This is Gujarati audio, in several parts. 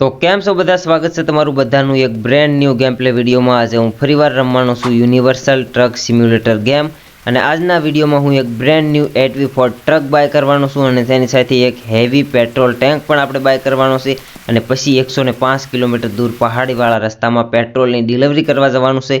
તો કેમ છો બધા? સ્વાગત છે તમારું બધાનું એક બ્રેન્ડ ન્યૂ ગેમ પ્લે વિડીયોમાં. આજે હું ફરીવાર રમવાનો છું યુનિવર્સલ ટ્રક સિમ્યુલેટર ગેમ અને આજના વિડીયોમાં હું એક brand new ATV four truck buy કરવાનો છું અને તેની સાથે એક હેવી પેટ્રોલ ટેન્ક પણ આપણે બાય કરવાનો છે. અને પછી એકસો ને પાંચ કિલોમીટર દૂર પહાડીવાળા રસ્તામાં પેટ્રોલની ડિલિવરી કરવા જવાનું છે.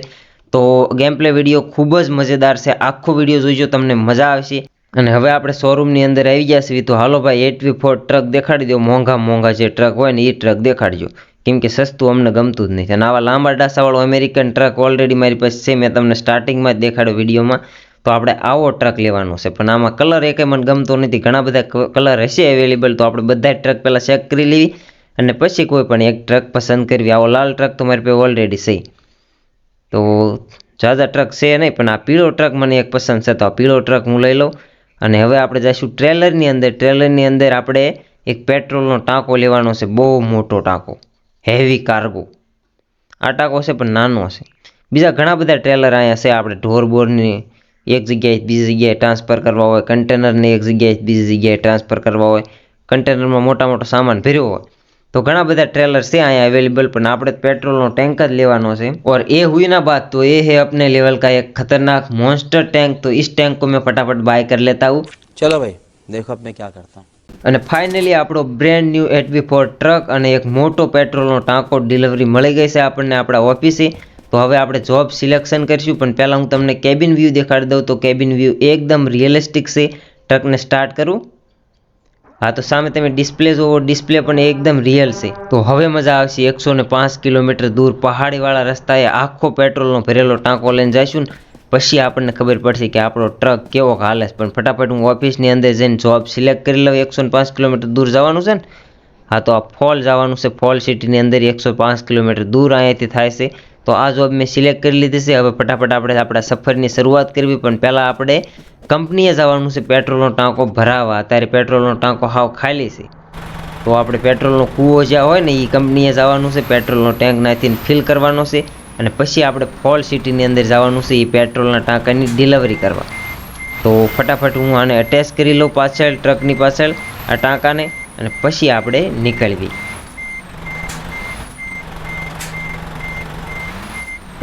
તો ગેમ પ્લે વીડિયો ખૂબ જ મજેદાર છે. આખો વીડિયો જોઈજો, તમને મજા આવશે. અને હવે આપણે શોરૂમની અંદર આવી ગયા છીએ તો હાલો ભાઈ એટવી ફોર ટ્રક દેખાડી દો મોંઘા મોંઘા જે ટ્રક હોય ને એ ટ્રક દેખાડજો. કેમ કે સસ્તું અમને ગમતું જ નથી અને આવા લાંબા ડાસાવાળો અમેરિકન ટ્રક ઓલરેડી મારી પાસે છે. મેં તમને સ્ટાર્ટિંગમાં જ દેખાડ્યો વિડીયોમાં. તો આપણે આવો ટ્રક લેવાનો છે. પણ આમાં કલર એકે મને ગમતો નથી. ઘણા બધા કલર હશે અવેલેબલ તો આપણે બધા ટ્રક પહેલાં ચેક કરી લેવી. અને પછી કોઈ પણ એક ટ્રક પસંદ કરવી. આવો લાલ ટ્રક તો મારી પાસે ઓલરેડી છે. તો ઝાઝા ટ્રક છે નહીં, પણ આ પીળો ટ્રક મને એક પસંદ છે. તો આ પીળો ટ્રક હું લઈ લઉં. અને હવે આપણે જઈશું ટ્રેલરની અંદર. ટ્રેલરની અંદર આપણે એક પેટ્રોલનો ટાંકો લેવાનો છે, બહુ મોટો ટાંકો. હેવી કાર્ગો આ ટાંકો છે પણ નાનો છે. બીજા ઘણા બધા ટ્રેલર અહીંયા છે. આપણે ઢોર બોરની એક જગ્યાએ બીજી જગ્યાએ ટ્રાન્સફર કરવા હોય, કન્ટેનરને એક જગ્યાએ બીજી જગ્યાએ ટ્રાન્સફર કરવા હોય, કન્ટેનરમાં મોટા મોટો સામાન ભર્યો હોય. તો ઘણા બધા ટ્રેલર છે અહીંયા અવેલેબલ પણ આપણે પેટ્રોલનો ટેન્ક જ લેવાનો છે. ઓર એ હુઈના બાદ તો એ હે અપને લેવલ કા એક ખતરનાક મોન્સ્ટર ટેન્ક તો ઇસ ટેન્ક કો મેં ફટાફટ બાય કર લેતા હું. ચલો ભાઈ દેખો અબ મેં ક્યા કરતા અને ફાઇનલી આપણો brand new ATV four truck અને એક મોટો પેટ્રોલનો ટાંકો ડિલિવરી મળી ગઈ છે આપણને આપણા ઓફિસે તો હવે આપણે જોબ સિલેક્શન કરીશું પણ પહેલાં હું તમને કેબિન વ્યૂ દેખાડી દઉં તો કેબિન વ્યૂ એકદમ રિયલિસ્ટિક છે. ટ્રકને સ્ટાર્ટ કરું. હા, તો સામે તમે ડિસ્પ્લે જોવો ડિસ્પ્લે પણ એકદમ રિયલ છે. તો હવે મજા આવશે એકસો ને પાંચ કિલોમીટર દૂર પહાડીવાળા રસ્તાએ આખો પેટ્રોલનો ભરેલો ટાંકો લઈને જઈશું પછી આપણને ખબર પડશે કે આપણો ટ્રક કેવો હાલે છે. પણ ફટાફટ હું ઓફિસની અંદર જઈને જોબ સિલેક્ટ કરી લઉં, એકસો પાંચ કિલોમીટર દૂર જવાનું છે ને. હા, તો આ ફોલ જવાનું છે. ફોલ સિટીની અંદર એકસો પાંચ કિલોમીટર દૂર અહીંયાથી થાય છે. તો આ જોબ મેં સિલેક્ટ કરી લીધી છે. હવે ફટાફટ આપણે આપણા સફરની શરૂઆત કરવી. પણ પહેલાં આપણે કંપનીએ જવાનું છે. પેટ્રોલનો ટાંકો ભરાવા. અત્યારે પેટ્રોલનો ટાંકો હાવ ખાલી છે. તો આપણે પેટ્રોલનો કૂવો જ્યાં હોય ને એ કંપનીએ જવાનું છે. પેટ્રોલનો ટેન્ક નાખીને ફિલ કરવાનો છે. અને પછી આપણે ફોલ સિટીની અંદર જવાનું છે. એ પેટ્રોલના ટાંકાની ડિલિવરી કરવા. તો ફટાફટ હું આને અટેચ કરી લઉં પાછળ ટ્રકની પાછળ, આ ટાંકાને. અને પછી આપણે નીકળવી.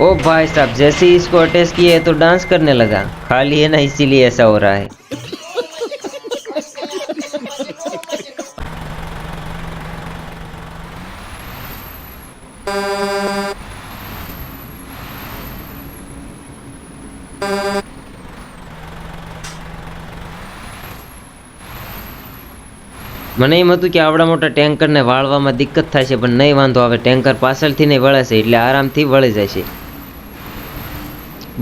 ओ भाई साहब जैसे ही इसको अटैच किया है तो डांस करने लगा खाली है ना इसीलिए ऐसा हो रहा है મને એમ હતું કે આવડા મોટા ટેન્કરને વાળવામાં દિક્કત થાય છે પણ નહીં વાંધો આવે ટેન્કર પાછળથી નહીં વળે છે એટલે આરામથી વળી જાય છે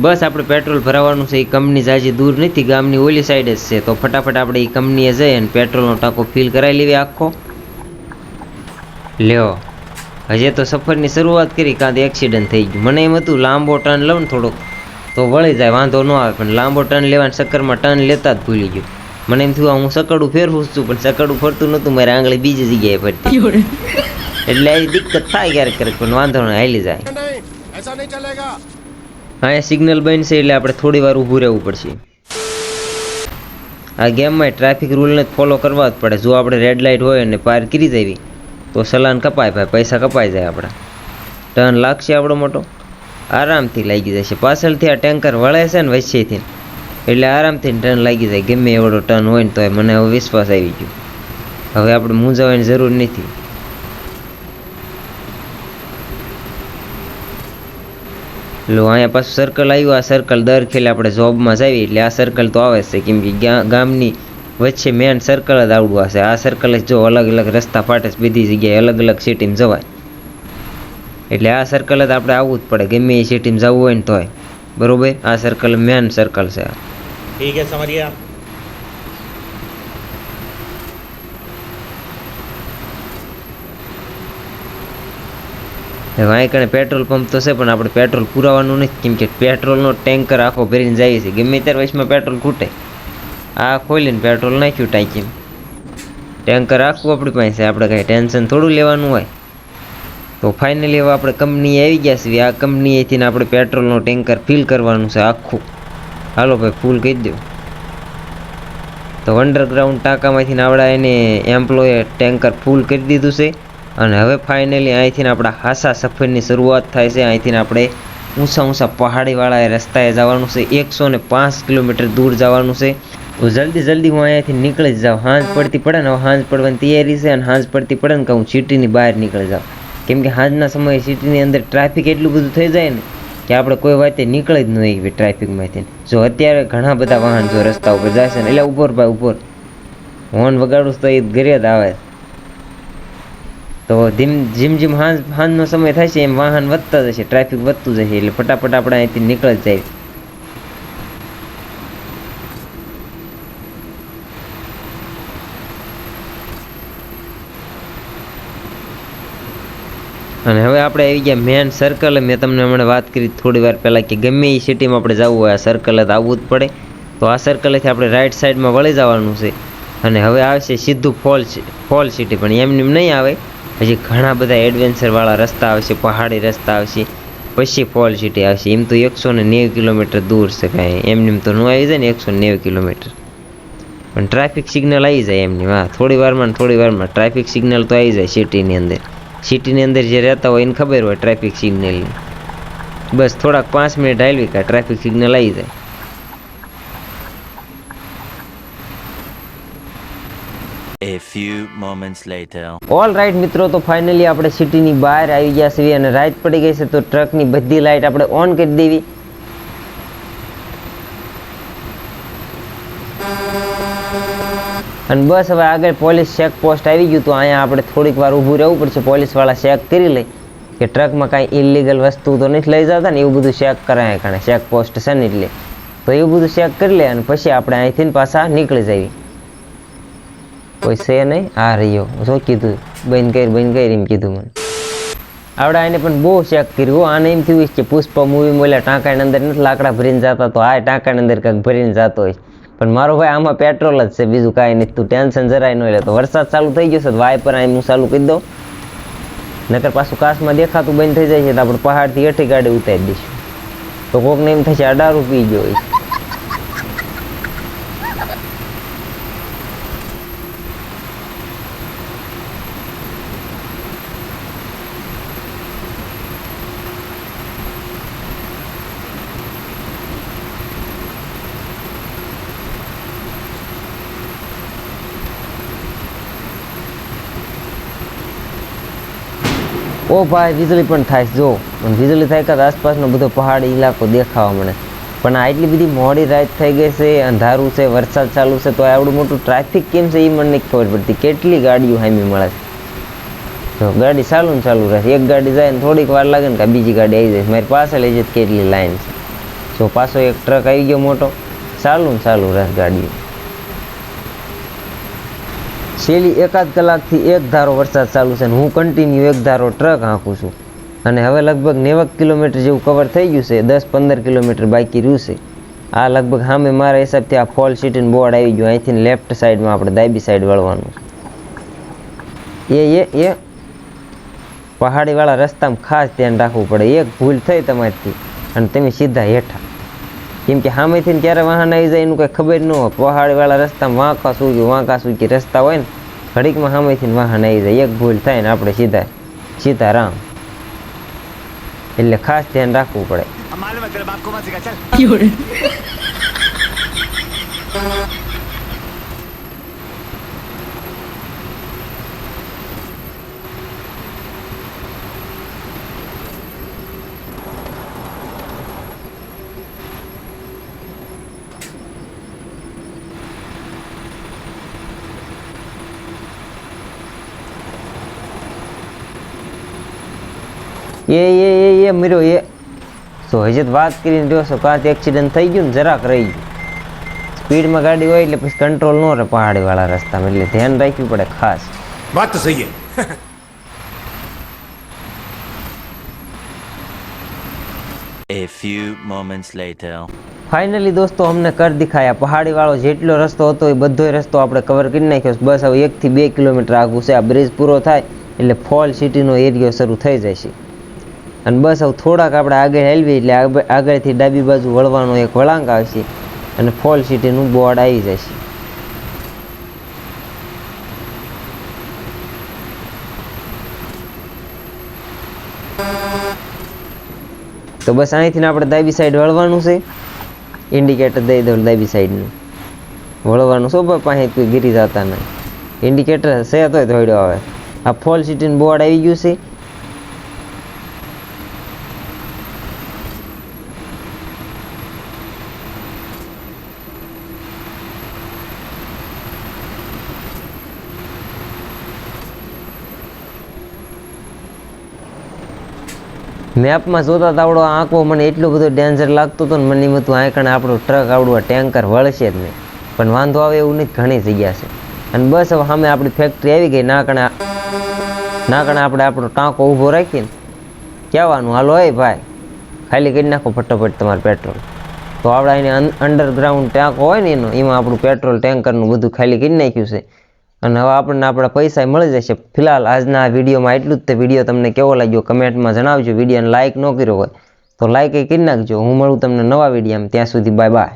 બસ આપણે પેટ્રોલ ભરાવાનું છે એ કંપની જાજી દૂર નથી ગામની ઓલી સાઈડ જ છે. તો ફટાફટ આપણે એ કંપનીએ જઈ અને પેટ્રોલનો ટાંકો ફિલ કરાવી લેવી આખો. લ્યો હજે તો સફરની શરૂઆત કરી કાં તો એક્સિડન્ટ થઈ ગયું. મને એમ હતું લાંબો ટર્ન લઉં ને થોડોક તો વળી જાય વાંધો ન આવે પણ લાંબો ટર્ન લેવાના ચક્કરમાં ટર્ન લેતા જ ભૂલી ગયું. મને એમ થયું હું સકડું ફેરવું છું પણ સકડું ફરતું નહોતું મારે આંગળી બીજી જગ્યાએ ફરતી. એટલે દિક્કત થાય ક્યારેક ક્યારેક પણ વાંધો નહીં હાલી જાય. હા સિગ્નલ બનશે એટલે આપણે થોડી વાર ઊભું રહેવું પડશે. આ ગેમમાં ટ્રાફિક રૂલને ફોલો કરવા જ પડે. જો આપણે રેડ લાઇટ હોય અને પાર કરી દેવી, તો સલાન કપાય ભાઈ, પૈસા કપાઈ જાય આપણા. ટર્ન લાગશે આપણો મોટો? આરામથી લાગી જશે. પાછળથી આ ટેન્કર વળે છે ને વચ્ચેથી. એટલે આરામથી ટર્ન લાગી જાય. ગમે એવડો ટર્ન હોય ને તો મને હવે વિશ્વાસ આવી ગયો. હવે આપણે મૂંઝાવાની જરૂર નથી. લો અહીંયા પાછું સર્કલ આવ્યું આ સર્કલ દર ખેલે આપણે જોબમાં જઈએ એટલે આ સર્કલ તો આવે જ છે કેમ કે ગા- ગામની વચ્ચે મેન સર્કલ જ આવડું હશે આ સર્કલ જ જો અલગ અલગ રસ્તા ફાટે છે બધી જગ્યાએ અલગ અલગ સિટીમાં જવાય એટલે આ સર્કલ જ આપણે આવવું જ પડે ગમે એ સિટીમાં જવું હોય ને તોય બરોબર આ સર્કલ મેન સર્કલ છે આ ठीक है समझ गया અહીં કણે પેટ્રોલ પંપ તો છે, પણ આપણે પેટ્રોલ પુરાવાનું નથી. કેમ કે પેટ્રોલનો ટેન્કર આખો ભરીને જાય છે. ગમે ત્યારે વચમાં પેટ્રોલ ખૂટે. આ ખોલીને પેટ્રોલ નાખ્યું ટાંકીને. ટેન્કર આખું આપણી પાસે આપણે કાંઈ ટેન્શન થોડું લેવાનું હોય. તો ફાઇનલી હવે આપણે કંપનીએ આવી ગયા છીએ આ કંપનીએથી આપણે પેટ્રોલનો ટેન્કર ફિલ કરવાનું છે આખું. હાલો ભાઈ ફૂલ કહી દો તો અંડરગ્રાઉન્ડ ટાંકામાંથી આવડા એને એમ્પ્લોયે ટેન્કર ફૂલ કરી દીધું છે. અને હવે ફાઇનલી અહીંથી આપણા હાસા સફરની શરૂઆત થાય છે. અહીંથી આપણે ઊંચા ઊંચા પહાડીવાળા રસ્તાએ જવાનું છે. એકસો ને પાંચ કિલોમીટર દૂર જવાનું છે. તો જલ્દી જલ્દી હું અહીંયાથી નીકળી જાઉં. હાંજ પડતી પડે ને હાંજ પડવાની તૈયારી છે અને હાંજ પડતી પડે ને કે હું સિટીની બહાર નીકળી જાઉં. કેમ કે હાંજના સમયે સિટીની અંદર ટ્રાફિક એટલું બધું થઈ જાય ને કે આપણે કોઈ વાતે નીકળી જ નહીં ટ્રાફિકમાંથી જો અત્યારે ઘણા બધા વાહન જો રસ્તા ઉપર જાય છે ને એટલે ઉપર ભાઈ ઉપર હોર્ન વગાડું તો એ ઘરે જ આવે. તો ધીમ, જીમ જીમ હાંજ, હાંજનો સમય થાય છે, એમ વાહન વધતા જશે ટ્રાફિક વધતું જશે એટલે ફટાફટ આપણે અહીંથી નીકળ જાય. અને હવે આપણે આવી ગયા મેન સર્કલ મેં તમને હમણાં વાત કરી થોડી વાર પહેલાં કે ગમે એ સિટીમાં આપણે જવું હોય, આ સર્કલે તો આવવું જ પડે. તો આ સર્કલેથી આપણે રાઈટ સાઈડમાં વળી જવાનું છે. અને હવે આવશે સીધું ફોલ ફોલ સિટી પણ એમને એમ નહીં આવે. હજી ઘણા બધા એડવેન્ચરવાળા રસ્તા આવશે, પહાડી રસ્તા આવશે, પછી ફોલ સિટી આવશે. એમ તો એકસો ને નેવું કિલોમીટર દૂર છે કાંઈ એમને એમ તો ન આવી જાય ને એકસો નેવું કિલોમીટર. પણ ટ્રાફિક સિગ્નલ આવી જાય એમની. હા થોડી વારમાં ને થોડી વારમાં ટ્રાફિક સિગ્નલ તો આવી જાય સિટીની અંદર. સિટીની અંદર જે રહેતા હોય એને ખબર હોય ટ્રાફિક સિગ્નલની બસ થોડાક પાંચ મિનિટ હાલવી કાંઈ ટ્રાફિક સિગ્નલ આવી જાય A few moments later. All right મિત્રો, તો ફાઇનલી આપણે સિટીની બહાર આવી ગયા છીએ અને રાત પડી ગઈ છે, તો ટ્રકની બધી લાઇટ આપણે ઓન કરી દેવી. અને બસ હવે આગળ પોલીસ ચેક પોસ્ટ આવી ગયું, તો અહીંયા આપણે થોડીક વાર ઊભું રહેવું પડશે. પોલીસવાળા ચેક કરી લે. કે ટ્રકમાં કાંઈ ઇલીગલ વસ્તુ તો નથી લઈ જતા ને એવું બધું ચેક કરાય કારણે. ચેક પોસ્ટ છે ને એટલે. તો એવું બધું ચેક કરી લે અને પછી આપણે અહીંથી પાછા નીકળી જઈએ. કોઈ છે નહીં? આ રહ્યો. શું કીધું? બંધ કરી બંધ કરી એમ કીધું મને. આવડે આને પણ બહુ ચેક કર્યું. આને એમ થયું કે પુષ્પા મૂવી મળ્યા ટાંકાની અંદર નથી લાકડા ભરીને જતા, તો આ ટાંકાની અંદર કંઈક ભરીને જતો હોય. પણ મારો ભાઈ આમાં પેટ્રોલ જ છે, બીજું કાંઈ નથી. તું ટેન્શન જરાય ન લે. તો વરસાદ ચાલુ થઈ ગયો છે વાયપર અહીં હું ચાલુ કરી દઉં. નકર પાછું કાશમાં દેખાતું બંધ થઈ જાય છે, તો આપણે પહાડથી એઠી ગાડી ઉતારી દઈશું. તો કોકને એમ થશે અઢાર પી ગયો હોય ઓ ભાઈ, વીજળી પણ થાય જો અને વીજળી થાય કે આસપાસનો બધો પહાડી ઇલાકો દેખાવા મળે. પણ આ એટલી બધી મોડી રાત થઈ ગઈ છે અંધારું છે, વરસાદ ચાલુ છે, તો આવડું મોટું ટ્રાફિક કેમ છે એ મને નથી ખબર પડતી. કેટલી ગાડીઓ હામી મળે છે. તો ગાડી ચાલુ ને ચાલુ રહે. એક ગાડી જાય ને થોડીક વાર લાગે ને કે બીજી ગાડી આવી જાય. મારી પાસે લઈ જાય કેટલી લાઈન છે. જો પાછો એક ટ્રક આવી ગયો મોટો. ચાલુ ને ચાલુ રહે ગાડીઓ. છેલ્લી એકાદ કલાકથી એક ધારો વરસાદ ચાલુ છે અને હું કન્ટિન્યુ એક ધારો ટ્રક હાંકું છું. અને હવે લગભગ નેવક કિલોમીટર જેવું કવર થઈ ગયું છે, દસ પંદર કિલોમીટર બાકી રહ્યું છે. આ લગભગ સામે મારા હિસાબથી આ ફોલ સિટીનું બોર્ડ આવી ગયું, અહીંથી લેફ્ટ સાઈડમાં આપણે ડાબી સાઈડ વળવાનું એ એ એ. પહાડીવાળા રસ્તામાં ખાસ ધ્યાન રાખવું પડે. એક ભૂલ થઈ તમારીથી, અને તમે સીધા હેઠા. કેમ કે સામેથી ક્યારે વાહન આવી જાય એનું કંઈ ખબર ન હોય. પહાડવાળા રસ્તામાં વાંકા સૂકી વાંકા સૂકી રસ્તા હોય ને ઘડીકમાં સામેથી વાહન આવી જાય. એક ભૂલ થાય ને આપણે સીધા સીધા રામ એટલે ખાસ ધ્યાન રાખવું પડે. એ એ એ એ મર્યો એ. તો હજી વાત કરીને રહ્યો છો એક્સિડન્ટ થઈ ગયું ને જરાક રહી ગયું. સ્પીડમાં ગાડી હોય એટલે પછી કંટ્રોલ ન રહે પહાડીવાળા રસ્તામાં એટલે ધ્યાન રાખવું પડે ખાસ. વાત તો સહી A few moments later. Finally દોસ્તો અમને કર દિખાયા. પહાડી વાળો જેટલો રસ્તો હતો એ બધો રસ્તો આપણે કવર કરી નાખ્યો. બસ હવે એકથી બે કિલોમીટર આગું છે. આ બ્રિજ પૂરો થાય એટલે ફોલ સિટીનો એરિયો શરૂ થઈ જાય છે. અને બસ હવે થોડાક આપણે આગળ હેલવી એટલે આગળથી ડાબી બાજુ વળવાનો એક વળાંક આવશે અને ફોલ સિટીનું બોર્ડ આવી જશે. તો બસ અહીંથી આપણે ડાબી સાઈડ વળવાનું છે. ઇન્ડિકેટર દઈ દઉં ડાબી સાઈડનું વળવાનું શું પાસે કોઈ ગીરી જતા નહીં. ઇન્ડિકેટર છે તો થોડો આવે. આ ફોલ સિટીનું બોર્ડ આવી ગયું છે. મેપમાં જોતા આવડો આંકવો મને એટલું બધું ડેન્જર લાગતું હતું ને મને એમ હતું, આંકણે આપણો ટ્રક આવડું ટેન્કર વળશે જ નહીં. પણ વાંધો આવે એવું નહીં ઘણી જગ્યા છે. અને બસ હવે સામે આપણી ફેક્ટરી આવી ગઈ, નાકણે નાકણે આપણે આપણો ટાંકો ઊભો રાખીને કહેવાનું, હાલો એ ભાઈ, ખાલી કરી નાખો ફટોફટ તમારે પેટ્રોલ તો આપણે એને અંડરગ્રાઉન્ડ ટાંકો હોય ને એનો, એમાં આપણું પેટ્રોલ ટેન્કરનું બધું ખાલી કરી નાખ્યું છે. અને હવે આપણને આપણા પૈસા મળી જશે. ફિલહાલ આજના વિડીયોમાં એટલું જ. તે વીડિયો તમને કેવો લાગ્યો કમેન્ટમાં જણાવજો. વિડીયોને લાઇક ન કર્યો હોય તો લાઇક એ કરી નાખજો. હું મળું તમને નવા વિડીયામાં. ત્યાં સુધી બાય બાય.